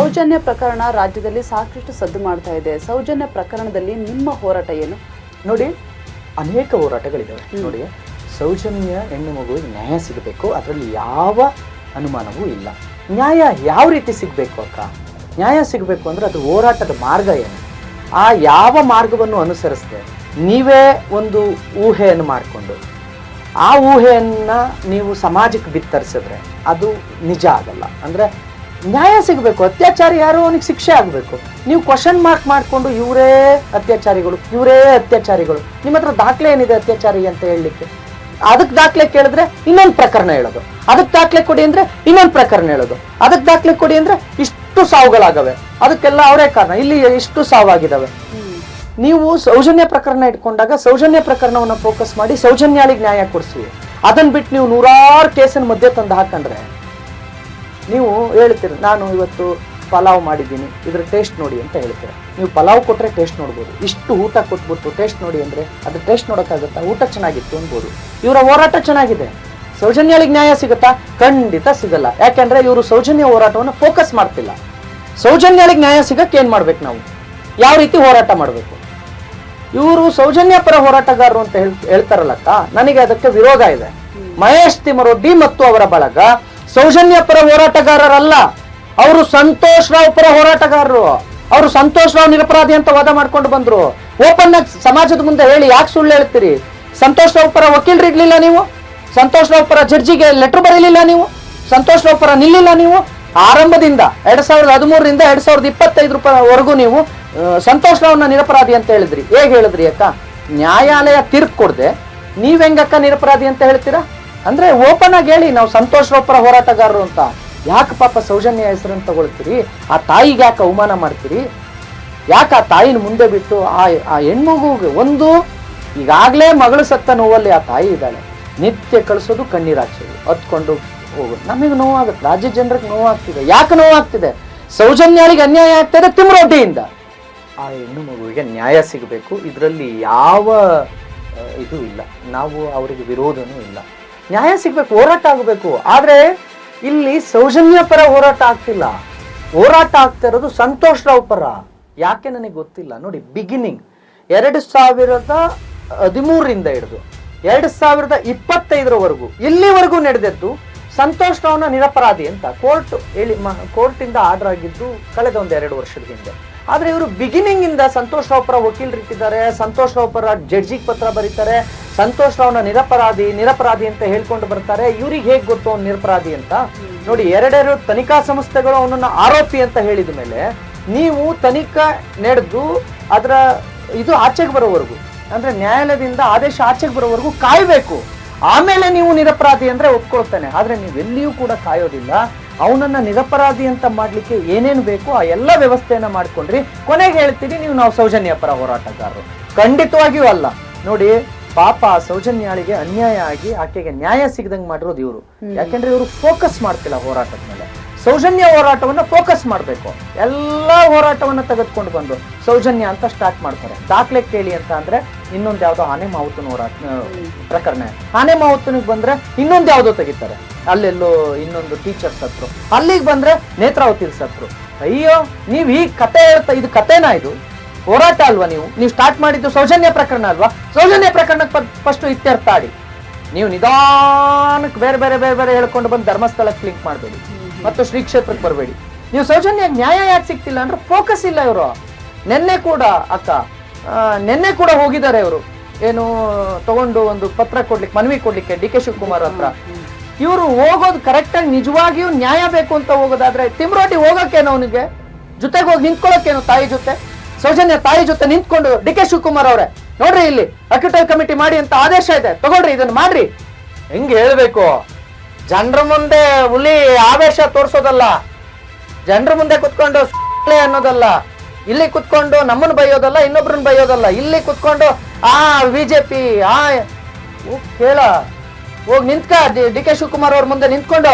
ಸೌಜನ್ಯ ಪ್ರಕರಣ ರಾಜ್ಯದಲ್ಲಿ ಸಾಕಷ್ಟು ಸದ್ದು ಮಾಡ್ತಾ ಇದೆ. ಸೌಜನ್ಯ ಪ್ರಕರಣದಲ್ಲಿ ನಿಮ್ಮ ಹೋರಾಟ ಏನು? ನೋಡಿ ಅನೇಕ ಹೋರಾಟಗಳಿದ್ದಾವೆ ನೋಡಿ ಸೌಜನ್ಯ ಹೆಣ್ಣು ಮಗುವಿಗೆ ನ್ಯಾಯ ಸಿಗಬೇಕು ಅದರಲ್ಲಿ ಯಾವ ಅನುಮಾನವೂ ಇಲ್ಲ. ನ್ಯಾಯ ಯಾವ ರೀತಿ ಸಿಗಬೇಕು ಅಕ್ಕ? ನ್ಯಾಯ ಸಿಗಬೇಕು ಅಂದರೆ ಅದು ಹೋರಾಟದ ಮಾರ್ಗ ಏನು? ಆ ಯಾವ ಮಾರ್ಗವನ್ನು ಅನುಸರಿಸದೆ? ನೀವೇ ಒಂದು ಊಹೆಯನ್ನು ಮಾಡಿಕೊಂಡು. ಆ ಊಹೆಯನ್ನು ನೀವು ಸಮಾಜಕ್ಕೆ ಬಿತ್ತರಿಸಿದ್ರೆ ಅದು ನಿಜ ಆಗಲ್ಲ. ಅಂದ್ರೆ ನ್ಯಾಯ ಸಿಗಬೇಕು, ಅತ್ಯಾಚಾರಿ ಯಾರು ಅವನಿಗೆ ಶಿಕ್ಷೆ ಆಗಬೇಕು. ನೀವು ಕ್ವಶನ್ ಮಾರ್ಕ್ ಮಾಡಿಕೊಂಡು ಇವರೇ ಅತ್ಯಾಚಾರಿಗಳು ಇವರೇ ಅತ್ಯಾಚಾರಿಗಳು. ನಿಮ್ಮ ಹತ್ರ ದಾಖಲೆ ಏನಿದೆ ಅತ್ಯಾಚಾರಿ ಅಂತ ಹೇಳಲಿಕ್ಕೆ? ಅದಕ್ಕೆ ದಾಖಲೆ ಕೇಳಿದ್ರೆ ಇನ್ನೊಂದು ಪ್ರಕರಣ ಹೇಳೋದು. ಅದಕ್ಕೆ ದಾಖಲೆ ಕೊಡಿ ಅಂದ್ರೆ ಇನ್ನೊಂದು ಪ್ರಕರಣ ಹೇಳೋದು. ಅದಕ್ಕೆ ದಾಖಲೆ ಕೊಡಿ ಅಂದ್ರೆ ಇಷ್ಟು ಸಾವುಗಳಾಗವೆ. ಅದಕ್ಕೆಲ್ಲ ಅವರೇ ಕಾರಣ. ಇಲ್ಲಿ ಇಷ್ಟು ಸಾವಾಗಿದ್ದಾವೆ ನೀವು ಸೌಜನ್ಯ ಪ್ರಕರಣ ಇಟ್ಕೊಂಡಾಗ ಸೌಜನ್ಯ ಪ್ರಕರಣವನ್ನ ಫೋಕಸ್ ಮಾಡಿ ಸೌಜನ್ಯಾಳಿಗೆ ನ್ಯಾಯ ಕೊಡಿಸಿ. ಅದನ್ನು ಬಿಟ್ಟು ನೀವು ನೂರಾರು ಕೇಸನ್ನ ಮಧ್ಯೆ ತಂದು ಹಾಕಂಡ್ರೆ ನೀವು ಹೇಳ್ತೀರಿ ನಾನು ಇವತ್ತು ಪಲಾವ್ ಮಾಡಿದ್ದೀನಿ ಇದ್ರ ಟೇಸ್ಟ್ ನೋಡಿ ಅಂತ ಹೇಳ್ತೀರ. ನೀವು ಪಲಾವ್ ಕೊಟ್ಟರೆ ಟೇಸ್ಟ್ ನೋಡ್ಬೋದು ಇಷ್ಟು ಊಟ ಕೊಟ್ಬಿಟ್ಟು ಟೇಸ್ಟ್ ನೋಡಿ ಅಂದರೆ ಅದು ಟೇಸ್ಟ್ ನೋಡೋಕ್ಕಾಗುತ್ತಾ? ಊಟ ಚೆನ್ನಾಗಿತ್ತು ಅನ್ಬೋದು ಇವರ ಹೋರಾಟ ಚೆನ್ನಾಗಿದೆ. ಸೌಜನ್ಯಗಳಿಗೆ ನ್ಯಾಯ ಸಿಗುತ್ತಾ? ಖಂಡಿತ ಸಿಗಲ್ಲ. ಯಾಕೆಂದ್ರೆ ಇವರು ಸೌಜನ್ಯ ಹೋರಾಟವನ್ನು ಫೋಕಸ್ ಮಾಡ್ತಿಲ್ಲ. ಸೌಜನ್ಯಗಳಿಗೆ ನ್ಯಾಯ ಸಿಗಕ್ಕೆ ಏನು ಮಾಡ್ಬೇಕು ನಾವು? ಯಾವ ರೀತಿ ಹೋರಾಟ ಮಾಡಬೇಕು? ಇವರು ಸೌಜನ್ಯ ಪರ ಹೋರಾಟಗಾರರು ಅಂತ ಹೇಳ್ ಹೇಳ್ತಾರಲ್ಲಕ್ಕ? ನನಗೆ ಅದಕ್ಕೆ ವಿರೋಧ ಇದೆ. ಮಹೇಶ್ ತಿಮರೊಡ್ಡಿ ಮತ್ತು ಅವರ ಬಳಗ ಸೌಜನ್ಯ ಪರ ಹೋರಾಟಗಾರರಲ್ಲ, ಅವರು ಸಂತೋಷ್ ರಾವ್ ಪರ ಹೋರಾಟಗಾರರು. ಅವರು ಸಂತೋಷ್ ರಾವ್ ನಿರಪರಾಧಿ ಅಂತ ವಾದ ಮಾಡ್ಕೊಂಡು ಬಂದ್ರು. ಓಪನ್ ಆಗಿ ಸಮಾಜದ ಮುಂದೆ ಹೇಳಿ, ಯಾಕೆ ಸುಳ್ಳು ಹೇಳ್ತೀರಿ? ಸಂತೋಷ್ ರಾವ್ ಪರ ಇರಲಿಲ್ಲ ನೀವು? ಸಂತೋಷ್ ರಾವ್ ಪರ ಜಡ್ಜಿಗೆ ಲೆಟರ್ ಬರೀಲಿಲ್ಲ ನೀವು? ಸಂತೋಷ್ ರಾವ್ ಪರ ನಿಲ್ಲಿಲ್ಲ ನೀವು? ಆರಂಭದಿಂದ, ಎರಡ್ ಸಾವಿರದ ಹದಿಮೂರರಿಂದ ಎರಡ್ ಸಾವಿರದ ಇಪ್ಪತ್ತೈದು ರೂಪಾಯಿವರೆಗೂ ನೀವು ಸಂತೋಷ್ ರಾವ್ನ ನಿರಪರಾಧಿ ಅಂತ ಹೇಳಿದ್ರಿ. ಹೇಗೆ ಹೇಳಿದ್ರಿ ಅಕ್ಕ? ನ್ಯಾಯಾಲಯ ತೀರ್ಪು ಕೊಡದೆ. ನೀವ್ ಹೆಂಗಕ್ಕ ನಿರಪರಾಧಿ ಅಂತ ಹೇಳ್ತೀರಾ? ಅಂದ್ರೆ ಓಪನ್ ಆಗಿ ಹೇಳಿ, ನಾವು ಸಂತೋಷ್ ರೋಪರ ಹೋರಾಟಗಾರರು ಅಂತ. ಯಾಕೆ ಪಾಪ ಸೌಜನ್ಯ ಹೆಸರನ್ನು ತಗೊಳ್ತೀರಿ? ಆ ತಾಯಿಗೆ ಯಾಕೆ ಅವಮಾನ ಮಾಡ್ತೀರಿ? ಯಾಕೆ ಆ ತಾಯಿನ ಮುಂದೆ ಬಿಟ್ಟು ಆ ಆ ಹೆಣ್ಮಗುಗೆ ಒಂದು, ಈಗಾಗಲೇ ಮಗಳು ಸತ್ತ ನೋವಲ್ಲಿ ಆ ತಾಯಿ ಇದ್ದಾಳೆ. ನಿತ್ಯ ಕಳಿಸೋದು ಕಣ್ಣೀರಾಚೋದು, ಹತ್ಕೊಂಡು ಹೋಗು ನಮಗೆ ನೋವಾಗುತ್ತೆ. ರಾಜ್ಯ ಜನರಿಗೆ ನೋವಾಗ್ತಿದೆ. ಯಾಕೆ ನೋವಾಗ್ತಿದೆ? ಸೌಜನ್ಯಾಳಿಗೆ ಅನ್ಯಾಯ ಆಗ್ತಿದೆ ತಿಮ್ರೊಡ್ಡಿಯಿಂದ. ಆ ಹೆಣ್ಣು ಮಗುವಿಗೆ ನ್ಯಾಯ ಸಿಗಬೇಕು. ಇದರಲ್ಲಿ ಯಾವ ಇದು ಇಲ್ಲ. ನಾವು ಅವರಿಗೆ ವಿರೋಧನೂ ಇಲ್ಲ. ನ್ಯಾಯ ಸಿಗ್ಬೇಕು, ಹೋರಾಟ ಆಗಬೇಕು. ಆದ್ರೆ ಇಲ್ಲಿ ಸೌಜನ್ಯ ಪರ ಹೋರಾಟ ಆಗ್ತಿಲ್ಲ. ಹೋರಾಟ ಆಗ್ತಾ ಇರೋದು ಸಂತೋಷ್ ರಾವ್ ಪರ. ಯಾಕೆ ನನಗೆ ಗೊತ್ತಿಲ್ಲ? ನೋಡಿ ಬಿಗಿನಿಂಗ್ ಎರಡು ಸಾವಿರದ ಹದಿಮೂರರಿಂದ ಹಿಡಿದು, ಎರಡು ಸಾವಿರದ ಇಪ್ಪತ್ತೈದರವರೆಗೂ, ಇಲ್ಲಿವರೆಗೂ ನಡೆದದ್ದು ಸಂತೋಷ್ ರಾವ್ನ ನಿರಪರಾಧಿ ಅಂತ. ಕೋರ್ಟ್ ಹೇಳಿ ಕೋರ್ಟಿಂದ ಆರ್ಡರ್ ಆಗಿದ್ದು ಕಳೆದ ಒಂದು ಎರಡು ವರ್ಷದ ಹಿಂದೆ. ಆದ್ರೆ ಇವರು ಬಿಗಿನಿಂಗ್ ಇಂದ ಸಂತೋಷ್ ರಾವ್ ಪರ ವಕೀಲರು ಇಟ್ಟಿದ್ದಾರೆ ಸಂತೋಷ್ ರಾವ್ ಪರ ಜಡ್ಜಿಗೆ ಪತ್ರ ಬರೀತಾರೆ, ಸಂತೋಷ್ ರಾವ್ನ ನಿರಪರಾಧಿ ನಿರಪರಾಧಿ ಅಂತ ಹೇಳ್ಕೊಂಡು ಬರ್ತಾರೆ. ಇವ್ರಿಗೆ ಹೇಗೆ ಗೊತ್ತು ಅವ್ನು ನಿರಪರಾಧಿ ಅಂತ? ನೋಡಿ, ಎರಡೆರಡು ತನಿಖಾ ಸಂಸ್ಥೆಗಳು ಅವನನ್ನ ಆರೋಪಿ ಅಂತ ಹೇಳಿದ ಮೇಲೆ ನೀವು ತನಿಖಾ ನಡೆದು ಅದರ ಇದು ಆಚೆಗೆ ಬರೋವರೆಗೂ, ಅಂದ್ರೆ ನ್ಯಾಯಾಲಯದಿಂದ ಆದೇಶ ಆಚೆಗೆ ಬರೋವರೆಗೂ ಕಾಯಬೇಕು. ಆಮೇಲೆ ನೀವು ನಿರಪರಾಧಿ ಅಂದ್ರೆ ಒಪ್ಕೊಳ್ತಾನೆ. ಆದ್ರೆ ನೀವು ಎಲ್ಲಿಯೂ ಕೂಡ ಕಾಯೋದಿಲ್ಲ. ಅವನನ್ನ ನಿರಪರಾಧಿ ಅಂತ ಮಾಡ್ಲಿಕ್ಕೆ ಏನೇನು ಬೇಕು ಆ ಎಲ್ಲ ವ್ಯವಸ್ಥೆಯನ್ನ ಮಾಡ್ಕೊಂಡ್ರಿ. ಕೊನೆಗೆ ಹೇಳ್ತೀರಿ ನೀವು ನಾವು ಸೌಜನ್ಯ ಪರ ಹೋರಾಟಗಾರರು. ಖಂಡಿತವಾಗಿಯೂ ಅಲ್ಲ. ನೋಡಿ ಪಾಪ ಸೌಜನ್ಯಾಳಿಗೆ ಅನ್ಯಾಯ ಆಗಿ ಆಕೆಗೆ ನ್ಯಾಯ ಸಿಗದಂಗೆ ಮಾಡಿರೋದು ಇವರು. ಯಾಕೆಂದ್ರೆ ಇವರು ಫೋಕಸ್ ಮಾಡ್ತಿಲ್ಲ ಹೋರಾಟದ ಮೇಲೆ. ಸೌಜನ್ಯ ಹೋರಾಟವನ್ನು ಫೋಕಸ್ ಮಾಡಬೇಕು. ಎಲ್ಲ ಹೋರಾಟವನ್ನು ತೆಗೆದುಕೊಂಡು ಬಂದು ಸೌಜನ್ಯ ಅಂತ ಸ್ಟಾರ್ಟ್ ಮಾಡ್ತಾರೆ. ದಾಖಲೆ ಕೇಳಿ ಅಂತ ಅಂದ್ರೆ ಇನ್ನೊಂದು ಯಾವುದೋ ಆನೆ ಮಾವುತನ ಹೋರಾಟ ಪ್ರಕರಣ. ಆನೆ ಮಾವುತನಿಗೆ ಬಂದ್ರೆ ಇನ್ನೊಂದು ಯಾವುದೋ ತೆಗಿತಾರೆ. ಅಲ್ಲೆಲ್ಲೋ ಇನ್ನೊಂದು ಟೀಚರ್ ಸತ್ರು. ಅಲ್ಲಿಗೆ ಬಂದ್ರೆ ನೇತ್ರಾವತಿ ಸತ್ರು. ಅಯ್ಯೋ, ನೀವು ಈ ಕತೆ ಹೇಳ್ತಾ, ಇದು ಕತೆನಾ ಇದು? ಹೋರಾಟ ಅಲ್ವಾ ನೀವು? ನೀವು ಸ್ಟಾರ್ಟ್ ಮಾಡಿದ್ದು ಸೌಜನ್ಯ ಪ್ರಕರಣ ಅಲ್ವಾ? ಸೌಜನ್ಯ ಪ್ರಕರಣಕ್ಕೆ ಫಸ್ಟ್ ಇತ್ಯರ್ಥ ಆಡಿ. ನೀವು ನಿಧಾನಕ್ಕೆ ಬೇರೆ ಬೇರೆ ಬೇರೆ ಬೇರೆ ಹೇಳ್ಕೊಂಡು ಬಂದು ಧರ್ಮಸ್ಥಳಕ್ಕೆ ಲಿಂಕ್ ಮಾಡಬೇಡಿ. ಮತ್ತು ಶ್ರೀ ಕ್ಷೇತ್ರಕ್ಕೆ ಬರಬೇಡಿ. ನೀವು ಸೌಜನ್ಯ ನ್ಯಾಯ ಯಾಕೆ ಸಿಗ್ತಿಲ್ಲ ಅಂದ್ರೆ ಫೋಕಸ್ ಇಲ್ಲ ಇವರು. ನಿನ್ನೆ ಕೂಡ ಅಕ್ಕ ನಿನ್ನೆ ಕೂಡ ಹೋಗಿದ್ದಾರೆ ಇವರು. ಏನು, ತಗೊಂಡು ಒಂದು ಪತ್ರ ಕೊಡ್ಲಿಕ್ಕೆ, ಮನವಿ ಕೊಡ್ಲಿಕ್ಕೆ ಡಿ ಕೆ ಶಿವಕುಮಾರ್ ಹತ್ರ. ಇವರು ಹೋಗೋದು ಕರೆಕ್ಟ್ ಆಗಿ ನಿಜವಾಗಿಯೂ ನ್ಯಾಯ ಬೇಕು ಅಂತ ಹೋಗೋದಾದ್ರೆ ತಿಮ್ರೋಟಿ ಹೋಗಕ್ಕೇನು ಅವನಿಗೆ? ಜೊತೆಗೆ ಹೋಗಿ ನಿಂತ್ಕೊಳ್ಳೋಕೇನು ತಾಯಿ ಜೊತೆ? ಸೌಜನ್ಯ ತಾಯಿ ಜೊತೆ ನಿಂತ್ಕೊಂಡು ಡಿ ಕೆ ಶಿವಕುಮಾರ್ ಅವರೇ, ನೋಡ್ರಿ ಇಲ್ಲಿ, ಅಕ್ಯುಟಲ್ ಕಮಿಟಿ ಮಾಡಿ ಅಂತ ಆದೇಶ ಇದೆ. ತಗೊಳ್ರಿ, ಇದನ್ನ ಮಾಡ್ರಿ. ಹೆಂಗ್ ಹೇಳ್ಬೇಕು? ಜನರ ಮುಂದೆ ಹುಲಿ ಆವೇಶ ತೋರಿಸೋದಲ್ಲ. ಜನರ ಮುಂದೆ ಕುತ್ಕೊಂಡು ಅನ್ನೋದಲ್ಲ. ಇಲ್ಲಿ ಕುತ್ಕೊಂಡು ನಮ್ಮನ್ನು ಬೈಯೋದಲ್ಲ ಇನ್ನೊಬ್ರನ್ನ ಬೈಯೋದಲ್ಲ. ಇಲ್ಲಿ ಕುತ್ಕೊಂಡು ಆ ಬಿಜೆಪಿ ಆ ಕೇಳ. ಹೋಗಿ ನಿಂತ್ಕ ಡಿ ಕೆ ಶಿವಕುಮಾರ್ ಅವ್ರ ಮುಂದೆ ನಿಂತ್ಕೊಂಡು.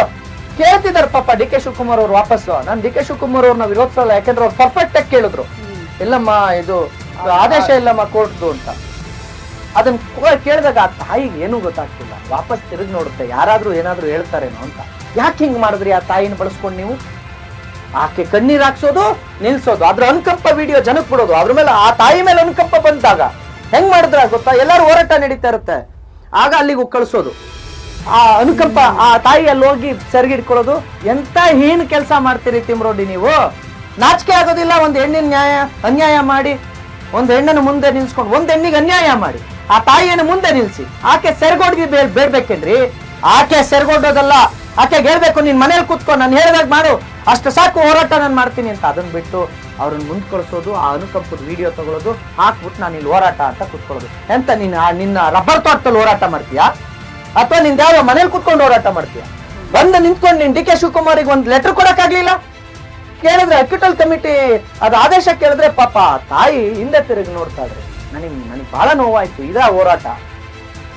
ಕೇಳ್ತಿದ್ದಾರೆ ಪಾಪ ಡಿ ಕೆ ಶಿವಕುಮಾರ್ ಅವ್ರು ವಾಪಸ್ಸು. ನಾನು ಡಿ ಕೆ ಶಿವಕುಮಾರ್ ಅವ್ರನ್ನ ವಿರೋಧಿಸಲ್ಲ ಯಾಕಂದ್ರೆ ಅವ್ರು ಪರ್ಫೆಕ್ಟ್ ಆಗಿ ಕೇಳಿದ್ರು. ಇಲ್ಲಮ್ಮ ಇದು ಆದೇಶ ಇಲ್ಲಮ್ಮ ಕೋರ್ಟ್ದು ಅಂತ. ಅದನ್ನ ಕೇಳಿದಾಗ ಆ ತಾಯಿಗೆ ಏನೂ ಗೊತ್ತಾಗ್ತಿಲ್ಲ. ವಾಪಸ್ ತಿರುಗಿ ನೋಡುತ್ತೆ, ಯಾರಾದ್ರೂ ಏನಾದ್ರೂ ಹೇಳ್ತಾರೇನೋ ಅಂತ. ಯಾಕೆ ಹಿಂಗ್ ಮಾಡಿದ್ರಿ ಆ ತಾಯಿನ ಬಳಸ್ಕೊಂಡು ನೀವು? ಆಕೆ ಕಣ್ಣೀರ್ ಹಾಕ್ಸೋದು, ನಿಲ್ಸೋದು. ಅದ್ರ ಅನುಕಂಪ ವಿಡಿಯೋ ಜನಕ್ಕೆ ಬಿಡೋದು. ಅದ್ರ ಮೇಲೆ ಆ ತಾಯಿ ಮೇಲೆ ಅನುಕಂಪ ಬಂದಾಗ ಹೆಂಗ್ ಮಾಡಿದ್ರೆ ಗೊತ್ತಾ? ಎಲ್ಲರೂ ಹೋರಾಟ ನಡೀತಾ ಇರುತ್ತೆ. ಆಗ ಅಲ್ಲಿಗೆ ಕಳಿಸೋದು ಆ ಅನುಕಂಪ, ಆ ತಾಯಿ ಅಲ್ಲಿ ಹೋಗಿ ಸರಿಗಿಡ್ಕೊಳ್ಳೋದು. ಎಂತ ಹೀನ್ ಕೆಲಸ ಮಾಡ್ತೀರಿ ತಿಮ್ರೋಡಿ ನೀವು? ನಾಚಿಕೆ ಆಗೋದಿಲ್ಲ, ಒಂದು ಹೆಣ್ಣಿನ ನ್ಯಾಯ, ಅನ್ಯಾಯ ಮಾಡಿ, ಒಂದು ಹೆಣ್ಣನ್ನು ಮುಂದೆ ನಿಲ್ಸ್ಕೊಂಡು ಒಂದು ಹೆಣ್ಣಿಗೆ ಅನ್ಯಾಯ ಮಾಡಿ. ಆ ತಾಯಿಯನ್ನು ಮುಂದೆ ನಿಲ್ಸಿ. ಆಕೆ ಸೆರಗೋಡ್ಗಿ ಬೇಡ್ಬೇಕೇನ್ರಿ? ಆಕೆ ಸೆರಗೋಡೋದಲ್ಲ, ಆಕೆ ಹೇಳ್ಬೇಕು, ನಿನ್ ಮನೇಲಿ ಕೂತ್ಕೊಂಡು ನಾನು ಹೇಳ್ದಾಗ ಮಾಡು. ಅಷ್ಟು ಸಾಕು ಹೋರಾಟ ನಾನು ಮಾಡ್ತೀನಿ ಅಂತ ಅದನ್ನ ಬಿಟ್ಟು ಅವ್ರನ್ನ ಮುಂದ್ ಕಳಿಸೋದು ಆ ಅನುಕಂಪದ ವಿಡಿಯೋ ತಗೊಳ್ಳೋದು ಹಾಕ್ಬಿಟ್ಟು ನಾನು ಇಲ್ಲಿ ಹೋರಾಟ ಅಂತ ಕೂತ್ಕೊಳ್ಳೋದು. ಎಂತ ನಿನ್ನ ನಿನ್ನ ರಬ್ಬರ್ ತೋಟದಲ್ಲಿ ಹೋರಾಟ ಮಾಡ್ತೀಯಾ? ಅಥವಾ ನಿಂದ ಯಾವ ಮನೇಲಿ ಕುತ್ಕೊಂಡು ಹೋರಾಟ ಮಾಡ್ತೀಯ? ಬಂದು ನಿಂತ್ಕೊಂಡು ನೀನ್ ಡಿ ಕೆ ಶಿವಕುಮಾರಿಗೆ ಒಂದು ಲೆಟರ್ ಕೊಡಕ್ಕಾಗ್ಲಿಲ್ಲ? ಕೇಳಿದ್ರೆ ಅಕ್ಯುಟಲ್ ಕಮಿಟಿ ಅದು ಆದೇಶ ಕೇಳಿದ್ರೆ ಪಾಪ ತಾಯಿ ಹಿಂದೆ ತಿರುಗಿ ನೋಡ್ತಾ ಇದ್ರೆ. ನನಗೆ ನನಗೆ ಬಹಳ ನೋವಾಯಿತು ಇದ ಹೋರಾಟ.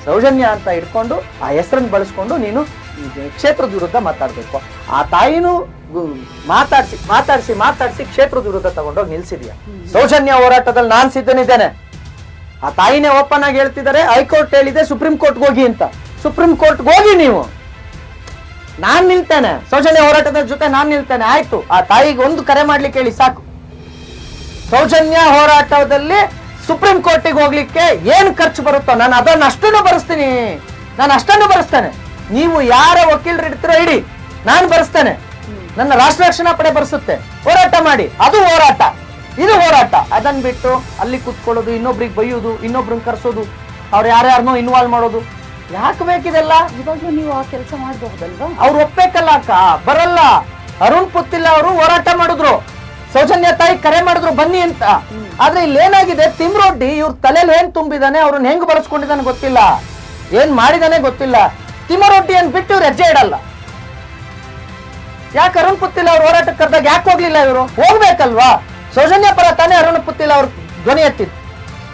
ಸೌಜನ್ಯ ಅಂತ ಇಟ್ಕೊಂಡು ಆ ಹೆಸರನ್ನು ಬಳಸ್ಕೊಂಡು ನೀನು ಕ್ಷೇತ್ರದ ವಿರುದ್ಧ ಮಾತಾಡಬೇಕು. ಆ ತಾಯಿನೂ ಮಾತಾಡಿಸಿ ಮಾತಾಡಿಸಿ ಮಾತಾಡಿಸಿ ಕ್ಷೇತ್ರದ ವಿರುದ್ಧ ತಗೊಂಡೋಗಿ ನಿಲ್ಸಿದ್ಯಾ? ಸೌಜನ್ಯ ಹೋರಾಟದಲ್ಲಿ ನಾನು ಸಿದ್ಧನಿದ್ದೇನೆ. ಆ ತಾಯಿನೇ ಓಪನ್ ಆಗಿ ಹೇಳ್ತಿದ್ದಾರೆ ಹೈಕೋರ್ಟ್ ಹೇಳಿದೆ ಸುಪ್ರೀಂ ಕೋರ್ಟ್ಗೆ ಹೋಗಿ ಅಂತ. ಸುಪ್ರೀಂ ಕೋರ್ಟ್ಗೆ ಹೋಗಿ ನೀವು. ನಾನು ನಿಲ್ತೇನೆ. ಸೌಜನ್ಯ ಹೋರಾಟದ ಜೊತೆ ನಾನು ನಿಲ್ತೇನೆ. ಆಯ್ತು. ಆ ತಾಯಿಗೆ ಒಂದು ಕರೆ ಮಾಡ್ಲಿಕ್ಕೆ ಹೇಳಿ ಸಾಕು. ಸೌಜನ್ಯ ಹೋರಾಟದಲ್ಲಿ ಸುಪ್ರೀಂ ಕೋರ್ಟಿಗೆ ಹೋಗ್ಲಿಕ್ಕೆ ಏನ್ ಖರ್ಚು ಬರುತ್ತೋ ನಾನು ಅದನ್ನ ಅಷ್ಟನ್ನು ಬರೆಸ್ತೀನಿ. ನಾನು ಅಷ್ಟನ್ನು ಬರೆಸ್ತೇನೆ. ನೀವು ಯಾರ ವಕೀಲರು ಇಡ್ತೀರೋ ಇಡಿ ನಾನು ಬರೆಸ್ತೇನೆ. ನನ್ನ ರಾಷ್ಟ್ರ ರಕ್ಷಣಾ ಪಡೆ ಬರೆಸುತ್ತೆ. ಹೋರಾಟ ಮಾಡಿ. ಅದು ಹೋರಾಟ. ಇದು ಹೋರಾಟ. ಅದನ್ನ ಬಿಟ್ಟು ಅಲ್ಲಿ ಕುತ್ಕೊಳ್ಳೋದು ಇನ್ನೊಬ್ರಿಗೆ ಬೈಯೋದು ಇನ್ನೊಬ್ರನ್ನ ಕರ್ಸೋದು ಅವ್ರು ಯಾರ್ಯಾರನ್ನೋ ಇನ್ವಾಲ್ವ್ ಮಾಡೋದು. ಯಾಕೆ ಬೇಕಿದೆಲ್ಲ? ಇವಾಗ ನೀವು ಆ ಕೆಲಸ ಮಾಡಬಹುದಲ್ವಾ? ಅವ್ರು ಒಪ್ಬೇಕಲ್ಲ ಅಕ್ಕ. ಬರಲ್ಲ. ಅರುಣ್ ಪುತ್ತಿಲ್ಲ ಅವರು ಹೋರಾಟ ಮಾಡಿದ್ರು. ಸೌಜನ್ಯ ತಾಯಿ ಕರೆ ಮಾಡಿದ್ರು, ಬನ್ನಿ ಅಂತ. ಆದ್ರೆ ಇಲ್ಲಿ ಏನಾಗಿದೆ? ತಿಮ್ರೊಡ್ಡಿ ಇವ್ರ ತಲೆಯಲ್ಲಿ ಏನ್ ತುಂಬಿದಾನೆ, ಅವ್ರನ್ನ ಹೆಂಗ್ ಬಳಸ್ಕೊಂಡಿದ್ದಾನೆ ಗೊತ್ತಿಲ್ಲ. ಏನ್ ಮಾಡಿದಾನೆ ಗೊತ್ತಿಲ್ಲ. ತಿಮ್ಮರೊಡ್ಡಿ ಅಂತ ಬಿಟ್ಟು ಇವ್ರು ಹೆಜ್ಜೆ ಇಡಲ್ಲ. ಯಾಕೆ ಅರುಣ್ ಪುತ್ತಿಲ್ಲ ಅವ್ರು ಹೋರಾಟಕ್ಕೆ ಕರೆದಾಗ ಯಾಕೆ ಹೋಗ್ಲಿಲ್ಲ ಇವರು? ಹೋಗ್ಬೇಕಲ್ವಾ? ಸೌಜನ್ಯ ಪರ ತಾನೇ ಅರುಣ್ ಪುತ್ತಿಲ್ಲ ಅವ್ರ ಧ್ವನಿ ಎತ್ತಿದ್.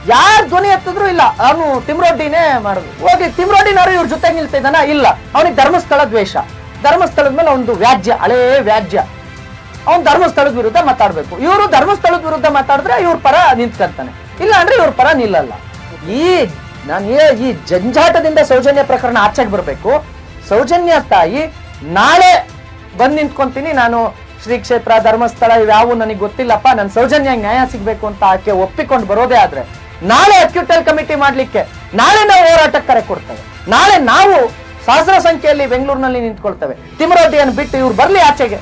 ಯಾರು ಧ್ವನಿ ಎತ್ತಿದ್ರು ಇಲ್ಲ. ಅವನು ತಿಮ್ರೊಡ್ಡಿನೇ ಮಾಡುದು. ಹೋಗ್ಲಿ, ತಿಮ್ರೊಡ್ಡಿನವರು ಇವ್ರ ಜೊತೆ ನಿಲ್ತಾ ಇಲ್ಲ. ಅವನಿಗೆ ಧರ್ಮಸ್ಥಳ ದ್ವೇಷ. ಧರ್ಮಸ್ಥಳದ ಮೇಲೆ ಒಂದು ವ್ಯಾಜ್ಯ, ಹಳೇ ವ್ಯಾಜ್ಯ. ಅವ್ನು ಧರ್ಮಸ್ಥಳದ ವಿರುದ್ಧ ಮಾತಾಡ್ಬೇಕು. ಇವರು ಧರ್ಮಸ್ಥಳದ ವಿರುದ್ಧ ಮಾತಾಡಿದ್ರೆ ಇವ್ರ ಪರ ನಿಂತ್ಕರ್ತಾನೆ ಇಲ್ಲ ಅಂದ್ರೆ ಇವ್ರ ಪರ ನಿಲ್ಲಲ್ಲ. ಈ ನಾನು ಈ ಜಂಜಾಟದಿಂದ ಸೌಜನ್ಯ ಪ್ರಕರಣ ಆಚೆಗೆ ಬರಬೇಕು. ಸೌಜನ್ಯ ತಾಯಿ ನಾಳೆ ಬಂದ್ ನಿಂತ್ಕೊಂತೀನಿ. ನಾನು ಶ್ರೀ ಕ್ಷೇತ್ರ, ಧರ್ಮಸ್ಥಳ ಇವ್ಯಾವು ನನಗೆ ಗೊತ್ತಿಲ್ಲಪ್ಪ. ನನ್ನ ಸೌಜನ್ಯ ನ್ಯಾಯ ಸಿಗ್ಬೇಕು ಅಂತ ಆಕೆ ಒಪ್ಪಿಕೊಂಡು ಬರೋದೇ ಆದ್ರೆ ನಾಳೆ ಅಕ್ಯೂಟಲ್ ಕಮಿಟಿ ಮಾಡ್ಲಿಕ್ಕೆ ನಾಳೆ ನಾವು ಹೋರಾಟಕ್ಕೆ ಕರೆ ಕೊಡ್ತೇವೆ. ನಾಳೆ ನಾವು ಸಹಸ್ರ ಸಂಖ್ಯೆಯಲ್ಲಿ ಬೆಂಗಳೂರಿನಲ್ಲಿ ನಿಂತ್ಕೊಳ್ತೇವೆ. ತಿಮರೊಡ್ಡಿಯನ್ನು ಬಿಟ್ಟು ಇವ್ರು ಬರ್ಲಿ ಆಚೆಗೆ.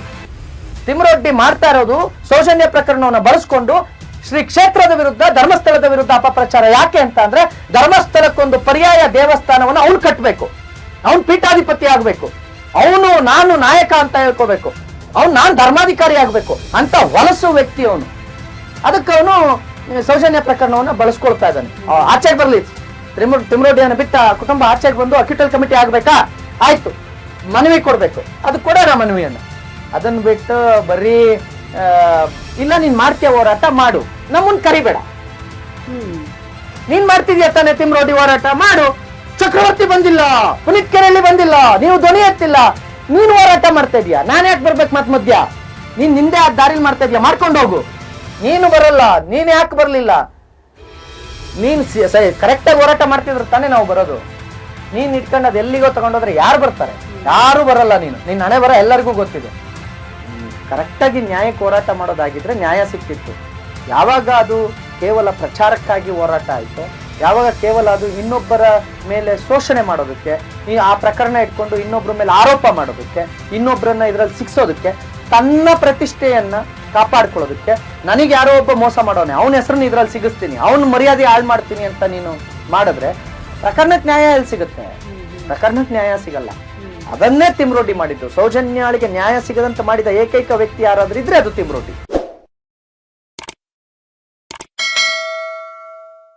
ತಿಮರೊಡ್ಡಿ ಮಾಡ್ತಾ ಇರೋದು ಸೌಜನ್ಯ ಪ್ರಕರಣವನ್ನು ಬಳಸ್ಕೊಂಡು ಶ್ರೀ ಕ್ಷೇತ್ರದ ವಿರುದ್ಧ, ಧರ್ಮಸ್ಥಳದ ವಿರುದ್ಧ ಅಪಪ್ರಚಾರ ಯಾಕೆ ಅಂತ ಅಂದ್ರೆ ಧರ್ಮಸ್ಥಳಕ್ಕೊಂದು ಪರ್ಯಾಯ ದೇವಸ್ಥಾನವನ್ನು ಅವ್ನು ಕಟ್ಟಬೇಕು ಅವನು ಪೀಠಾಧಿಪತಿ ಆಗ್ಬೇಕು. ಅವನು ನಾನು ನಾಯಕ ಅಂತ ಹೇಳ್ಕೋಬೇಕು. ಅವ್ನು ನಾನು ಧರ್ಮಾಧಿಕಾರಿ ಆಗ್ಬೇಕು ಅಂತ ವಲಸು ವ್ಯಕ್ತಿ ಅವನು. ಅದಕ್ಕೆ ಅವನು ಸೌಜನ್ಯ ಪ್ರಕರಣವನ್ನು ಬಳಸ್ಕೊಳ್ತಾ ಇದ್ದಾನೆ. ಆಚೆಗೆ ಬರಲಿ. ತಿಮು ತಿಮ್ರೋಡಿಯನ್ನು ಬಿಟ್ಟ ಕುಟುಂಬ ಆಚೆಗೆ ಬಂದು ಅಕ್ಯುಟಲ್ ಕಮಿಟಿ ಆಗ್ಬೇಕಾ? ಆಯ್ತು. ಮನವಿ ಕೊಡಬೇಕು. ಅದು ಕೊಡೋಣ ಮನವಿಯನ್ನು. ಅದನ್ನ ಬಿಟ್ಟು ಬರೀ ಇಲ್ಲ ನೀನ್ ಮಾಡ್ತೀಯ ಹೋರಾಟ ಮಾಡು. ನಮ್ಮನ್ ಕರಿಬೇಡ. ನೀನ್ ಮಾಡ್ತಿದ್ಯಾ ತಾನೆ ತಿಮ್ರೋಡಿ ಹೋರಾಟ? ಮಾಡು. ಚಕ್ರವರ್ತಿ ಬಂದಿಲ್ಲ. ಪುನೀತ್ ಕೆರೆಯಲ್ಲಿ ಬಂದಿಲ್ಲ. ನೀವು ಧ್ವನಿ ಎತ್ತಿಲ್ಲ. ನೀನ್ ಹೋರಾಟ ಮಾಡ್ತಾ ಇದೀಯಾ? ನಾನು ಯಾಕೆ ಬರ್ಬೇಕು ಮತ್ ಮಧ್ಯ? ನೀನ್ ನಿಂದೆ ಆ ದಾರಿಲಿ ಮಾಡ್ತಾ ಇದೀಯಾ? ಮಾಡ್ಕೊಂಡು ಹೋಗು. ನೀನು ಬರಲ್ಲ. ನೀನ್ ಯಾಕೆ ಬರ್ಲಿಲ್ಲ? ನೀನ್ ಕರೆಕ್ಟ್ ಆಗಿ ಹೋರಾಟ ಮಾಡ್ತಿದ್ರೆ ತಾನೇ ನಾವು ಬರೋದು. ನೀನ್ ಇಟ್ಕೊಂಡು ಅದ್ ಎಲ್ಲಿಗೋ ತಗೊಂಡೋದ್ರೆ ಯಾರು ಬರ್ತಾರೆ? ಯಾರು ಬರಲ್ಲ ನೀನು. ನಿನ್ನ ಹಣೆ ಬರ ಎಲ್ಲರಿಗೂ ಗೊತ್ತಿದೆ. ಕರೆಕ್ಟಾಗಿ ನ್ಯಾಯಕ್ಕೆ ಹೋರಾಟ ಮಾಡೋದಾಗಿದ್ರೆ ನ್ಯಾಯ ಸಿಕ್ತಿತ್ತು ಯಾವಾಗ ಅದು ಕೇವಲ ಪ್ರಚಾರಕ್ಕಾಗಿ ಹೋರಾಟ ಆಯಿತು ಯಾವಾಗ ಕೇವಲ ಅದು ಇನ್ನೊಬ್ಬರ ಮೇಲೆ ಶೋಷಣೆ ಮಾಡೋದಕ್ಕೆ ಈ ಆ ಪ್ರಕರಣ ಇಟ್ಕೊಂಡು ಇನ್ನೊಬ್ಬರ ಮೇಲೆ ಆರೋಪ ಮಾಡೋದಕ್ಕೆ ಇನ್ನೊಬ್ಬರನ್ನ ಇದರಲ್ಲಿ ಸಿಕ್ಸೋದಕ್ಕೆ ತನ್ನ ಪ್ರತಿಷ್ಠೆಯನ್ನು ಕಾಪಾಡ್ಕೊಳ್ಳೋದಕ್ಕೆ ನನಗೆ ಯಾರೋ ಒಬ್ಬ ಮೋಸ ಮಾಡೋನೆ ಅವನ ಹೆಸರನ್ನ ಇದರಲ್ಲಿ ಸಿಗಿಸ್ತೀನಿ ಅವನ ಮರ್ಯಾದೆ ಹಾಳು ಮಾಡ್ತೀನಿ ಅಂತ ನೀನು ಮಾಡಿದ್ರೆ ಪ್ರಕರಣಕ್ಕೆ ನ್ಯಾಯ ಎಲ್ಲಿ ಸಿಗುತ್ತೆ? ಪ್ರಕರಣಕ್ಕೆ ನ್ಯಾಯ ಸಿಗಲ್ಲ. ಅದನ್ನೇ ತಿಮ್ರೋಡಿ ಮಾಡಿದ್ದು. ಸೌಜನ್ಯಾಳಿಗೆ ನ್ಯಾಯ ಸಿಗದಂತ ಮಾಡಿದ ಏಕೈಕ ವ್ಯಕ್ತಿ ಯಾರಾದ್ರೂ ಇದ್ರೆ ಅದು ತಿಮ್ರೋಡಿ